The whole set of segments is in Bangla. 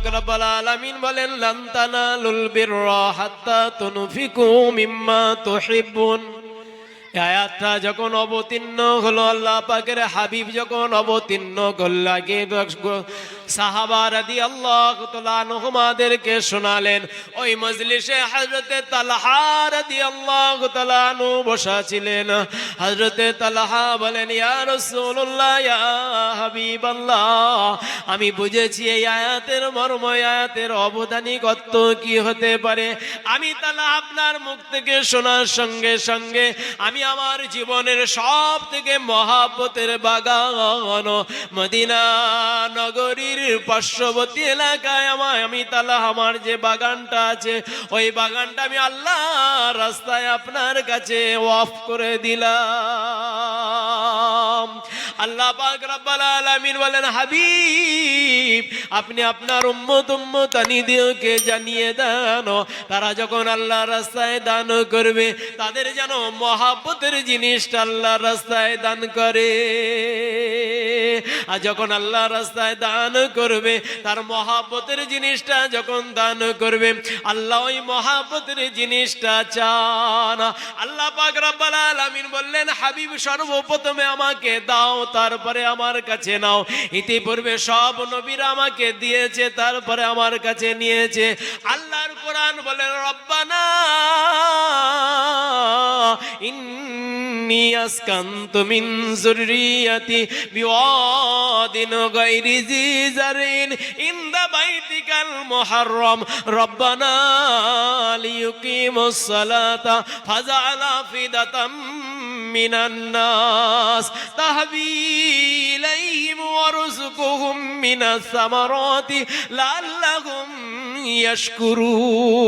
পাক রব্বুল আলামিন বলেন, লান তানালুল বিররা হাত্তা তুনফিকু মিম্মা তুহিব্বুন। আয়াতটা যখন অবতীর্ণ হলো, আল্লাহ পাকের হাবিব যখন অবতীর্ণ করলাকে সাহাবা রাদি আল্লাহ নহমাদেরকে শোনালেন। ওই মজলিসে হজরতে তালহা রাদি আল্লাহ তালানু বসা ছিলেন। হজরতে তালহা বলেন, ইয়া রাসূলুল্লাহ, ইয়া হাবিবাল্লাহ, আমি বুঝেছি এই আয়াতের মর্ম আয়াতের আয়াতের অবদানিকত্ব কি হতে পারে। আমি তালা আপনার মুখ থেকে শোনার সঙ্গে সঙ্গে, আমি আমার জীবনের সব থেকে মহাপতের বাগান, মদিনা নগরীর পার্শ্ববর্তী এলাকায় আমার আমি তালা, আমার যে বাগানটা আছে, ওই বাগানটা আমি আল্লাহ রাস্তায় আপনার কাছে অফ করে দিলাম। আল্লাহ পাক রব্বাল আলামিন বলেন, হাবিব, আপনি আপনার উম্মত উম্মতানিদেরকে জানিয়ে দেন, তারা যখন আল্লাহ রাস্তায় দান করবে, তাদের যেন মহাব্বতের জিনিসটা আল্লাহ রাস্তায় দান করে। আর যখন আল্লাহ রাস্তায় দান করবে, তার মহাব্বতের জিনিসটা যখন দান করবে, আল্লাহ ওই মহাব্বতের জিনিসটা চান। আল্লাহ পাক বললেন, হাবিব, সর্বপ্রথমে আমাকে দাও, তারপরে আমার কাছে নাও। ইতিপূর্বে সব নবীরা আমাকে দিয়েছে, তারপরে আমার কাছে নিয়েছে। আল্লাহর কোরআন বলেন, রব্বানা ইন্নি আসকান্তু মিন যুররিয়াতি বিওয়াদিন গায়রি জি জারিন ইনদা বাইতিকাল মুহাররম। রব্বানা লিয়ুকিমুস সালাতা ফাজআল আফিদাতাম মিনান নাস। তাহবি ইলাইহিম ওয়ারযুকহুম মিনাস সামারাতি লাআল্লাহুম ইয়াশকুরুন।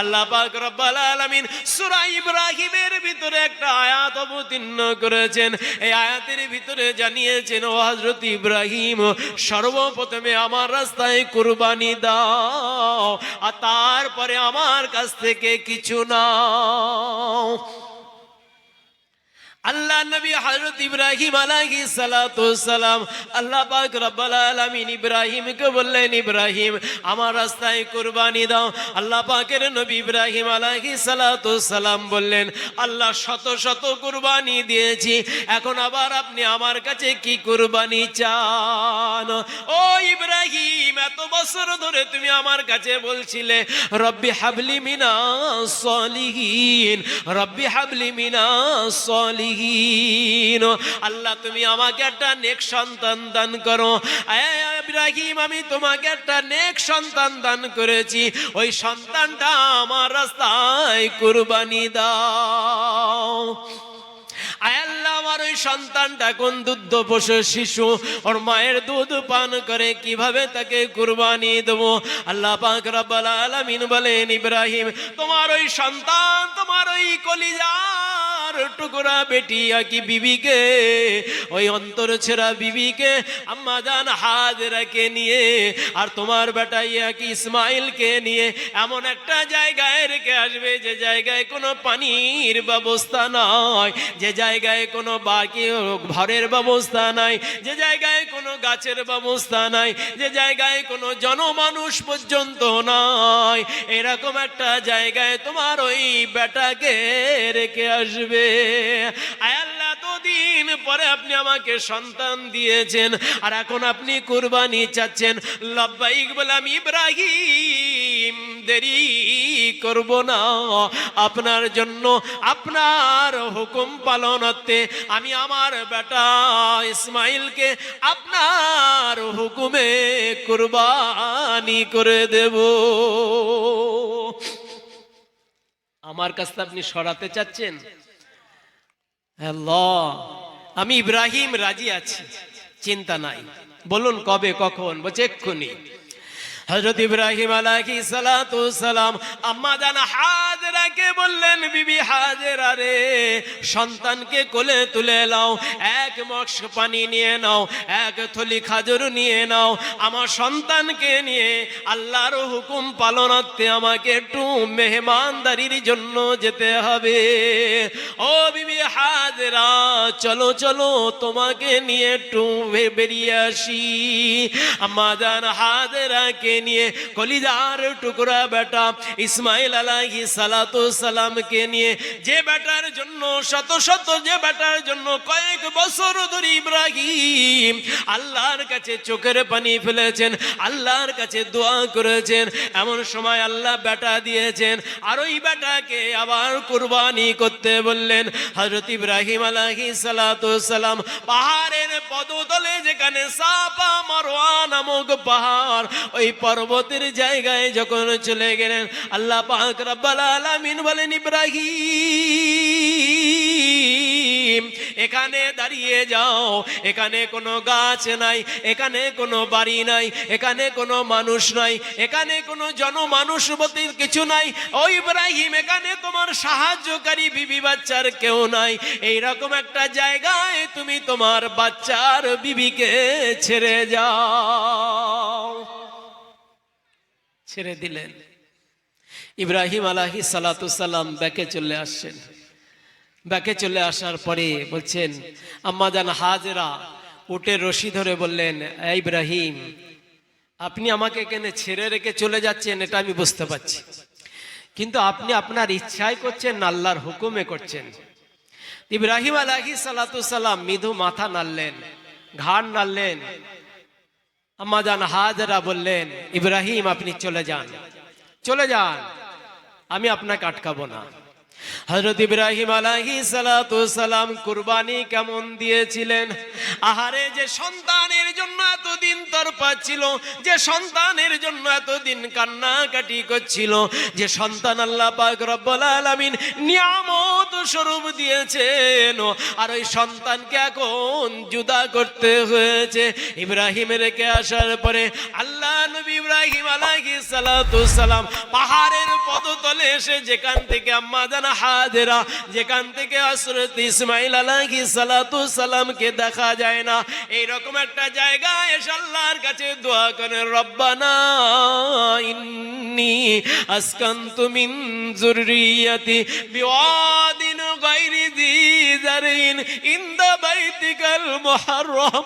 আল্লাহ পাক রব্বাল আলামিন সূরা ইব্রাহিমের ভিতরে একটা আয়াত অবতীর্ণ করেছেন। এই আয়াতের ভিতরে জানিয়েছেন, ও হযরত ইব্রাহিম, সর্বপ্রথমে আমার রাস্তায় কুরবানি দাও, আর তারপরে আমার কাছ থেকে কিছু নাও। আল্লাহ নবী হযরত ইব্রাহিম আলাইহিস সালাতু সালাম আল্লাহ পাক রব্বুল আলামিন ইব্রাহিমকে বললেন, ইব্রাহিম, আমার রাস্তায় কুরবানি দাও। আল্লাহ পাকের নবী ইব্রাহিম আলাইহিস সালাতু সালাম বললেন, আল্লাহ শত শত কুরবানি দিয়েছি, এখন আবার আপনি আমার কাছে কি কুরবানি চান? ও ইব্রাহিম, এত বছর ধরে তুমি আমার কাছে বলছিলে, রব্বি হাবলি মিনা সলিহিন, রব্বি হাবলি মিনা সলিহিন। আল্লাহ, তুমি আমাকে একটা নেক সন্তান দান করো। ইব্রাহিম, আমি তোমাকে একটা নেক সন্তান দান করেছি। ওই সন্তানটা আমার রাস্তায় কুরবানি দাও। সন্তানটা কোন দুধ পশু শিশু? ওর মায়ের দুধ পান করে কীভাবে তাকে কুরবানি দেবো? আল্লাহ পাক রব্বাল আলামিন বলেন, ইব্রাহিম, তোমার ওই সন্তান, তোমার ওই কলিজার টুকরা বেটি কি বিবিকে, ওই অন্তর ছেড়া বিবিকে আম্মা জান হাজরাকে নিয়ে আর তোমার বেটা কি ইসমাইলকে নিয়ে এমন একটা জায়গায় রেখে আসবে যে জায়গায় কোনো পানির ব্যবস্থা নয়, যে জায়গায় কোনো বাকি ঘরের ব্যবস্থা নাই, যে জায়গায় কোনো গাছের ব্যবস্থা নাই, যে জায়গায় কোনো জনমানুষ পর্যন্ত নয় এরকম একটা জায়গায় তোমার ওই বেটাকে রেখে আসবে। আয় এতদিন পরে আপনি আমাকে সন্তান দিয়েছেন, আর এখন আপনি কুরবানি চাচ্ছেন। লব্বাইক বললাম ইব্রাহিম, দেরি করব না। আপনার জন্য, আপনার হুকুম পালনতে আমি আমার বেটা ইসমাইলকে আপনার হুকুমে কুরবানি করে দেব। আমার কাছে আপনি সরাতে চাচ্ছেন? আমি ইব্রাহিম রাজি আছি চিন্তা নাই। বলুন কবে কখন? বলছে এক্ষুনি। হজরত ইব্রাহিম সালাতু সালাম আম্মা জান হাজরাকে বললেন, বিবি হাজরা রে, সন্তানকে কোলে তুলে নাও, এক মক্স পানি নিয়ে নাও, এক থলি খাজুর নিয়ে নাও, আমার সন্তানকে নিয়ে আল্লাহর হুকুম পালনার্থে আমাকে একটু মেহমানদারির জন্য যেতে হবে। ও বিবি হাজরা, চলো চলো, তোমাকে নিয়ে একটু বেরিয়ে আসি। আম্মা জান হাজরাকে নিয়ে কলিজার টুকরা বেটা ইসমাইল আলাইহি সালাতু সালামকে নিয়ে যে বেটার জন্য, শত শত যে বেটার জন্য কয়েক বছর ধরে ইব্রাহিম আল্লাহর কাছে চোখের পানি ফেলেছেন, আল্লাহর কাছে দোয়া করেছেন। এমন সময় আল্লাহ বেটা দিয়েছেন, আর ওই বেটাকে আবার কুরবানি করতে বললেন হজরত ইব্রাহিম আলাইহি সালাতু সালাম পাহাড়ের পদতলে যেখানে সাপা মারওয়া নামক পাহাড়, ওই পর্বতের জায়গায় যখন চলে গেলেন, আল্লাহ পাক রব্বাল আলামিন বলেন, ইব্রাহিম, এখানে দাঁড়িয়ে যাও। এখানে কোনো গাছ নাই, এখানে কোনো বাড়ি নাই, এখানে কোনো মানুষ নাই, এখানে কোনো জনমানুষ বলতে কিছু নাই। ও ইব্রাহিম, এখানে তোমার সাহায্যকারী বিবি বাচ্চার কেউ নাই। এই রকম একটা জায়গায় তুমি তোমার বাচ্চার বিবিকে ছেড়ে যাও। ছেড়ে দিলেন। ইব্রাহিম আলাহি সালাতুসাল্লাম ব্যাকে চলে আসছেন। ব্যাকে চলে আসার পরে বলছেন আম্মাজান হাজরা উটের রশি ধরে বললেন ইব্রাহিম, আপনি আমাকে এখানে ছেড়ে রেখে চলে যাচ্ছেন, এটা আমি বুঝতে পারছি। কিন্তু আপনি আপনার ইচ্ছাই করছেন আল্লাহর হুকুমে করছেন। ইব্রাহিম আলাহি সালাতুসাল্লাম মৃদু মাথা নাড়লেন, ঘাড় নাড়লেন আম্মাজান হাজরা বললেন ইব্রাহিম আপনি চলে যান। চলে যান। আমি আপনাকে আটকাবো না। হজরত ইব্রাহিম আলাহি সালাম কুরবানি কেমন দিয়েছিলেন? আহারে, যে সন্তানের জন্য এতদিন তরপা ছিল, যে সন্তানের জন্য এতদিন কান্নাকাটি করছিল, যে সন্তান আল্লাহ পাক রব্বুল আলামিন নিয়ামত স্বরূপ দিয়েছেন। আর ওই সন্তানকে এখন জুদা করতে হয়েছে। ইব্রাহিম রেখে আসার পরে আল্লাহ নবী ইব্রাহিম সালাতু সালাম পাহাড়ের পদতলে এসে যেখান থেকে আম্মা জানা হাজেরা, যেখান থেকে হজরত ইসমাইল আলাহি সালাতু সালামকে দেখা যায় না। এইরকম একটা জায়গায় আল্লাহর কাছে দোয়া করে, রব্বানা ইন্নি আসকান্তু মিন জুররিয়াতি বিওয়াদিন গায়রি জি জারিন ইনদা বাইতিকাল মুহাররম।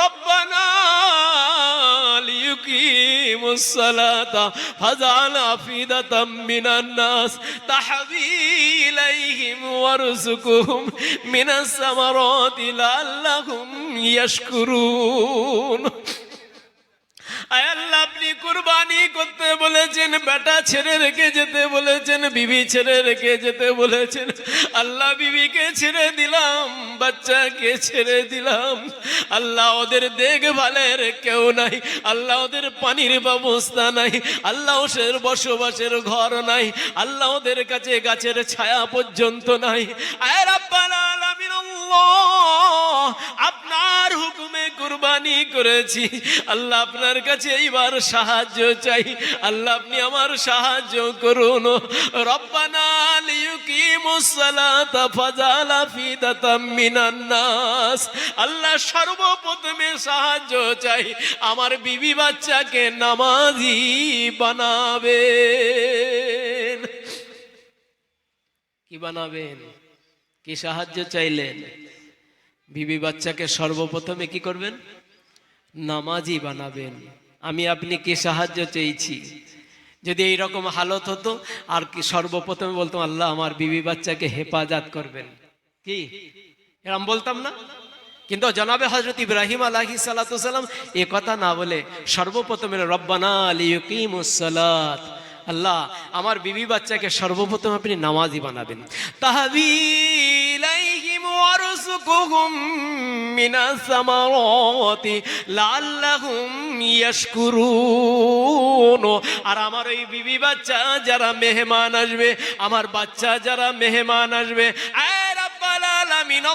রব্বানা ليقيموا الصلاة فاجعل أفئدة من الناس تحوي إليهم وارزقهم من الثمرات لعلهم يشكرون أي الله আপনি কুরবানি করতে বলেছেন, বেটা ছেড়ে রেখে যেতে বলেছেন, বিবি ছেড়ে রেখে যেতে বলেছেন। আল্লাহ বিবিকে ছেড়ে দিলাম, বাচ্চাকে ছেড়ে দিলাম। আল্লাহ ওদের দেখভালের কেউ নাই, আল্লাহ ওদের পানির ব্যবস্থা নাই, আল্লাহ ওদের বসবাসের ঘর নাই, আল্লাহ ওদের কাছে গাছের ছায়া পর্যন্ত নাই। আয় রাব্বাল আলামিন আপনার হুকুমে কুরবানি করেছি। আল্লাহ আপনার কাছে এইবার সাহায্য চাই। আল্লাহ আপনি আমার সাহায্য করুন। আল্লাহ সর্বপ্রথমে সাহায্য চাই। আমার বিবি বাচ্চাকে নামাজি বানাবেন। কি বানাবেন? কি সাহায্য চাইলেন? বিবি বাচ্চাকে সর্বপ্রথমে কি করবেন? নামাজি বানাবেন। আমি আপনি কি সাহায্য চেয়েছি? যদি এই রকম হালত হতো, আর কি সর্বপ্রথমে বলতাম, আল্লাহ আমার বিবি বাচ্চাকে হেফাজত করবেন। কি? এরম বলতাম না? কিন্তু জনাবে হজরত ইব্রাহিম আলাহি সালাম এ কথা না বলে সর্বপ্রথমে রব্বানা আলিউকিমুসালাত আল্লাহ, আমার বিবি বাচ্চাকে সর্বপ্রথম আপনি নামাজি বানাবেন। তাহাবিলাইহিম ওয়ারযুকুহুম মিনাস সামারাতি লাআল্লাহুম ইয়াশকুরুন। আর আমার ওই বিবি বাচ্চা যারা মেহমান আসবে, আমার বাচ্চা যারা মেহমান আসবে, আয় রাব্বাল আলামিন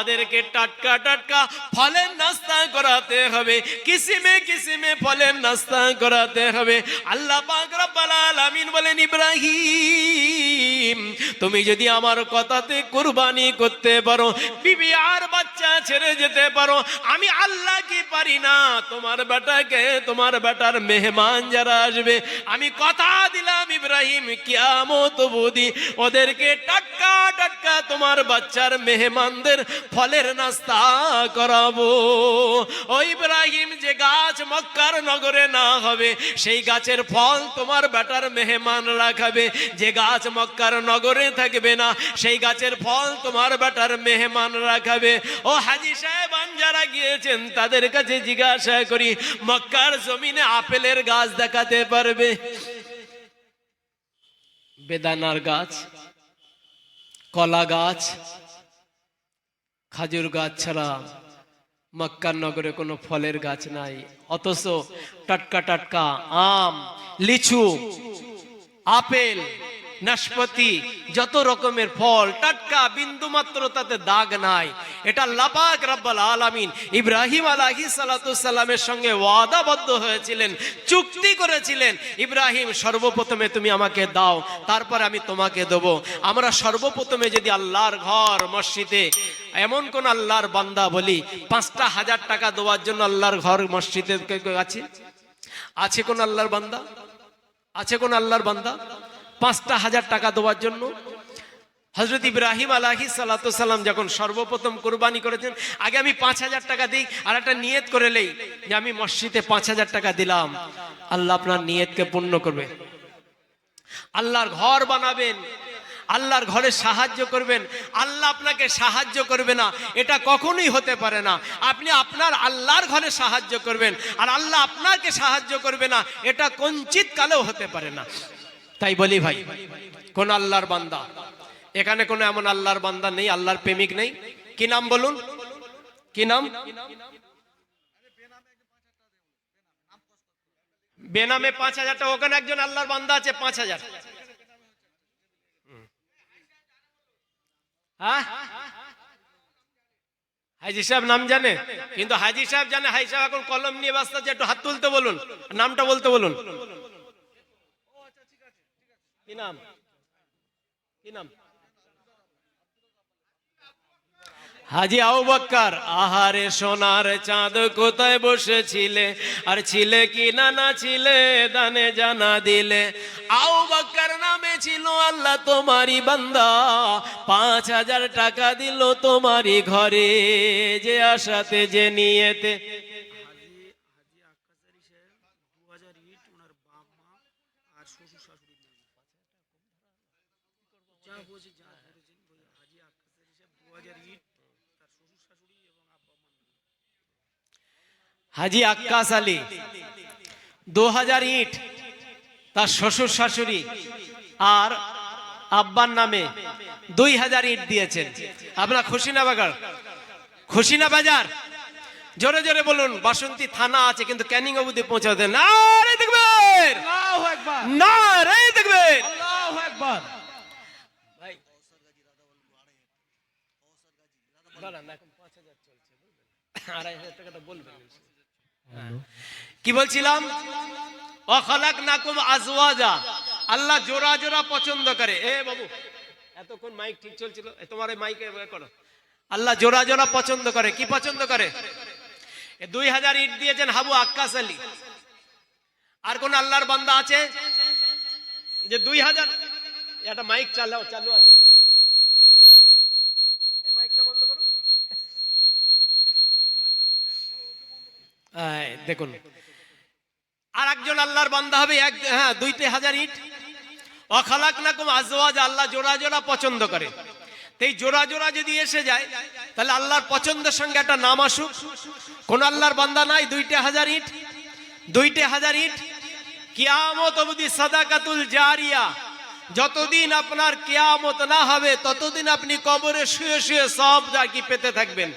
তাদেরকে টাটকা টাটকা ফলের নাস্তা করাতে হবে। কিসিমে কিসিমে ফলের নাস্তা করাতে হবে। আল্লাহ পাক রব্বাল আলামিন বলেন, ইব্রাহিম, তুমি যদি আমার কথাতে কুরবানি করতে পারো, বিবি আর বাচ্চা ছেড়ে যেতে পারো। আমি আল্লাহ কি পারি না। তোমার বেটাকে, তোমার বেটার মেহমান যারা আসবে, আমি কথা দিলাম ইব্রাহিম, কিয়ামত বুদি ওদেরকে টাটকা টাটকা তোমার বাচ্চার মেহমানদের ফলের নাস্তা করাবো। ও ইব্রাহিম, যে গাছ মক্কার নগরে না হবে, সেই গাছের ফল তোমার বেটার মেহমান রাখাবে। যে গাছ মক্কার নগরে থাকবে না, সেই গাছের ফল তোমার বেটার মেহমান রাখাবে। ও হাজি সাহেব যারা গিয়েছেন, তাদের কাছে জিজ্ঞাসা করি, মক্কার জমিনে আপেলের গাছ দেখাতে পারবে? বেদানার গাছ, কলা গাছ, খাজুর গাছ ছাড়া মক্কার নগরে কোনো ফলের গাছ নাই। অথচ টাটকা টাটকা আম, লিচু, আপেল, নাশপাতি, যত রকমের ফল, টাটকা বিন্দু মাত্র তাতে দাগ নাই। এটা লাপাক রাব্বাল আলামিন ইব্রাহিম আলাহি সালামের সঙ্গে ওয়াদাবদ্ধ হয়েছিলেন, চুক্তি করেছিলেন। ইব্রাহিম, সর্বপ্রথমে তুমি আমাকে দাও, তারপর আমি তোমাকে দেব। আমরা সর্বপ্রথমে যদি আল্লাহর ঘর, মসজিদে, এমন কোন আল্লাহর বান্দা বলি, পাঁচটা হাজার টাকা দেওয়ার জন্য আল্লাহর ঘর, মসজিদে আছে? আছে কোন আল্লাহর বান্দা? আছে কোন আল্লাহর বান্দা? পাঁচটা হাজার টাকা দেওয়ার জন্য হজরত ইব্রাহিম আলাহি সালাম যখন সর্বপ্রথম কোরবানি করেছেন, আগে আমি পাঁচ হাজার টাকা দিই, আর একটা নিয়ত করে নেই যে আমি মসজিদে পাঁচ হাজার টাকা দিলাম। আল্লাহ আপনার নিয়তকে পূর্ণ করবে। আল্লাহর ঘর বানাবেন, আল্লাহর ঘরে সাহায্য করবেন, আল্লাহ আপনাকে সাহায্য করবে না, এটা কখনোই হতে পারে না। আপনি আপনার আল্লাহর ঘরে সাহায্য করবেন, আর আল্লাহ আপনাকে সাহায্য করবে না, এটা কঞ্চিত কালেও হতে পারে না। তাই বলি ভাই, কোন আল্লাহর বান্দা এখানে কোনো এমন আল্লাহর বান্দা নেই, আল্লাহর প্রেমিক নেই। কি নাম বলুন? কি নাম? বেনামে পাঁচ হাজারটা ওখানে একজন আল্লাহর বান্দা আছে, পাঁচ হাজার। হ্যাঁ? হাজি সাহেব নাম জানে? কিন্তু হাজি সাহেব জানে, হাজি সাহেব এখন কলম নিয়ে ব্যস্ত আছে, একটু হাত তুলতে বলুন। নামটা বলতে বলুন। কি নাম? কি নাম? হাজি আউ বক্কার, আহারে সোনার চাঁদ কোথায় বসেছিলে? আর ছিলে কি না না ছিলে দানে জানা দিলে? আউ বক্কার নামে ছিল আল্লাহ তোমারই বান্দা, পাঁচ হাজার টাকা দিল তোমারই ঘরে, যে আশাতে, যে নিয়েতে হাজি আক্কাসারি সাহেব দু হাজার ইট ওনার বাপ মা আর শ্বশুর শাশুড়ি যা বলছি যা ধরেছেন বলে হাজি আক্কাসারি সাহেব দু হাজার ইট তার শ্বশুর শাশুড়ি এবং আব্বা মা হাজি আক্কাস আলী দু হাজার ইট তার শ্বশুর শাশুড়ি আর আব্বার নামে দুই হাজার ইট দিয়েছেন। আপনার খুশি না বাগার খুশি না বাজার? জোরে জোরে বলুন বাসন্তী থানা আছে কিন্তু ক্যানিং অবধি পৌঁছাতে না। রে দেখবেন! আল্লাহু না রে দেখবেন! হাজার? আড়াই হাজার টাকাটা বলবেন। কি বলছিলাম? অখলাক নাকুম আজওয়াজা। আল্লাহ জোড়া জোড়া পছন্দ করে। এ বাবু, এতক্ষণ মাইক ঠিক চলছিল। তোমার মাইকে করো। আল্লাহ জোড়া জোড়া পছন্দ করে। কি পছন্দ করে? দুই হাজার ইট দিয়েছেন হাবু আক্কাস আলী। আর কোন আল্লাহর বান্দা আছে? যে দুই হাজার একটা মাইক চালাও, চালু আছে মনে হচ্ছে। এই মাইকটা বন্ধ করো এই, দেখুন। আর একজন আল্লাহর বান্দা হবে, এক হ্যাঁ দুইতে হাজার ইট। অখালাক নাকুম আজওয়াজ, আল্লাহ জোড়া জোড়া পছন্দ করে। এই জোড়া জোড়া যদি এসে যায়, তাহলে আল্লাহর পছন্দের সঙ্গে একটা নাম আসুক। কোন আল্লাহর বান্দা নাই, দুইটে হাজার ইট। দুইটে হাজার ইট। কিয়ামত অবধি সাদাকাতুল জারিয়া। যতদিন আপনার কেয়ামত না হবে, ততদিন আপনি কবরে শুয়ে শুয়ে সব জাকি পেতে থাকবেন।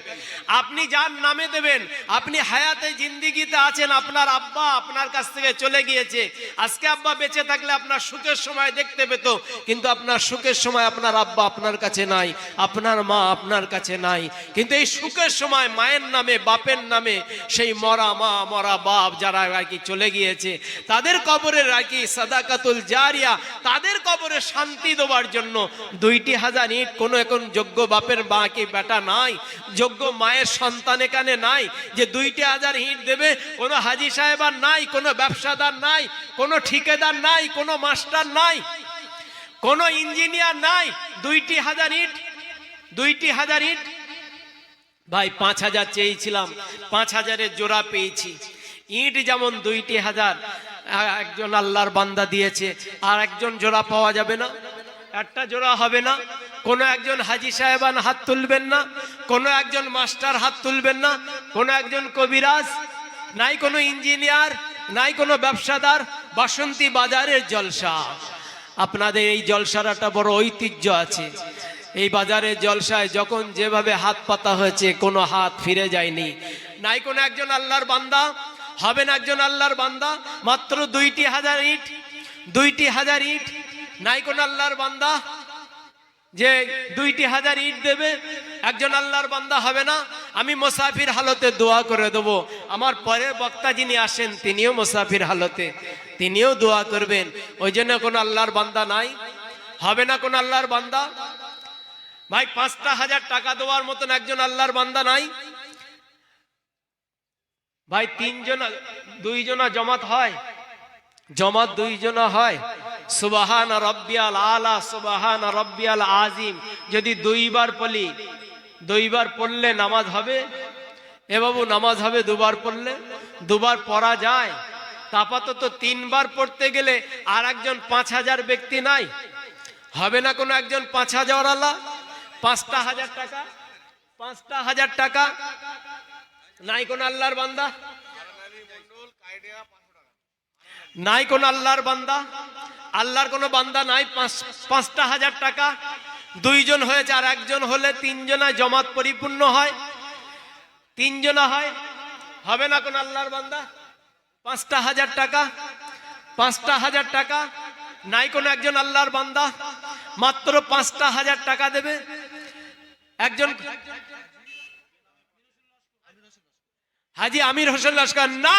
আপনি যার নামে দেবেন, আপনি হায়াতে জিন্দিগিতে আছেন, আপনার আব্বা আপনার কাছ থেকে চলে গিয়েছে। আজকে আব্বা বেঁচে থাকলে আপনার সুখের সময় দেখতে পেত, কিন্তু আপনার সুখের সময় আপনার আব্বা আপনার কাছে নাই, আপনার মা আপনার কাছে নাই। কিন্তু এই সুখের সময় মায়ের নামে, বাপের নামে, সেই মরা মা, মরা বাপ যারা আর কি চলে গিয়েছে, তাদের কবরের আর কি সাদাকাতুল জারিয়া, তাদের কবরে শান্তি দেওয়ার জন্য দুইটি হাজার ইট, কোনো এখন যোগ্য বাপের মা কি বেটা নাই, যোগ্য মায়ের সন্তান এখানে নাই, যে দুইটি হাজার ইট দেবে, কোনো হাজি সাহেব আর নাই, কোনো ব্যবসাদার নাই, কোনো ঠিকাদার নাই, কোনো মাস্টার নাই, কোনো ইঞ্জিনিয়ার নাই, দুইটি হাজার ইট, দুইটি হাজার ইট। ভাই, পাঁচ হাজার চেয়েছিলাম, পাঁচ হাজারের জোড়া পেয়েছি। ইট যেমন দুইটি হাজার একজন আল্লাহর বান্দা দিয়েছে, আর একজন জোড়া পাওয়া যাবে না। একটা জোড়া হবে না। কোনো একজন হাজি সাহেবান হাত তুলবেন না, কোনো একজন মাস্টার হাত তুলবেন না, কোনো একজন কবিরাজ, নাই কোনো ইঞ্জিনিয়ার, নাই কোনো ব্যবসাদার, বাসন্তী বাজারের জলসা। আপনাদের এই জলসার একটা বড় ঐতিহ্য আছে। এই বাজারে জলসায় যখন যেভাবে হাত পাতা হয়েছে, কোনো হাত ফিরে যায়নি। নাই কোনো একজন আল্লাহর বান্দা হবেন একজন আল্লাহর বান্দা? মাত্র দুইটি হাজার ইট, দুইটি হাজার ইট। নাই কোনো আল্লাহর বান্দা? যে দুইটি হাজার ইট দেবে, একজন আল্লাহর বান্দা হবে না। আমি মোসাফির হালতে দোয়া করে দেব। আমার পরের বক্তা যিনি আসেন, তিনিও মোসাফির হালতে। তিনিও দোয়া করবেন। ওই জন্য কোনো আল্লাহর বান্দা নাই। হবে না কোনো আল্লাহর বান্দা? ভাই, পাঁচটা হাজার টাকা দেওয়ার মতন একজন আল্লাহর বান্দা নাই। ভাই, তিনজন, দুইজনা জমাত হয়। জমাত দুইজনা হয়। সুবাহান রব্বিয়াল আলা, সুবাহান রব্বিয়াল আজিম যদি দুইবার পড়ি, দুইবার পড়লে নামাজ হবে? এ বাবু, নামাজ হবে দুবার পড়লে? দুবার পড়া যায়। তা আপাতত তিনবার পড়তে গেলে আর একজন পাঁচ হাজার ব্যক্তি নাই। হবে না কোনো একজন পাঁচ হাজার আলা পাঁচটা হাজার টাকা? পাঁচটা হাজার টাকা? নাই কোন আল্লাহর বান্দা? নাই কোন আল্লাহর বান্দা? আল্লাহর কোনো বান্দা নাই, পাঁচ- পাঁচটা হাজার টাকা। দুইজন হয়েছে আর একজন হলে তিনজনায় জমাত পরিপূর্ণ হয়। তিনজনা হয়। হবে না কোন আল্লাহর বান্দা? পাঁচটা হাজার টাকা। পাঁচটা হাজার টাকা। নাই কোনো একজন আল্লাহর বান্দা? মাত্র পাঁচটা হাজার টাকা দেবে। একজন হাজি আমির হোসেন লস্কর না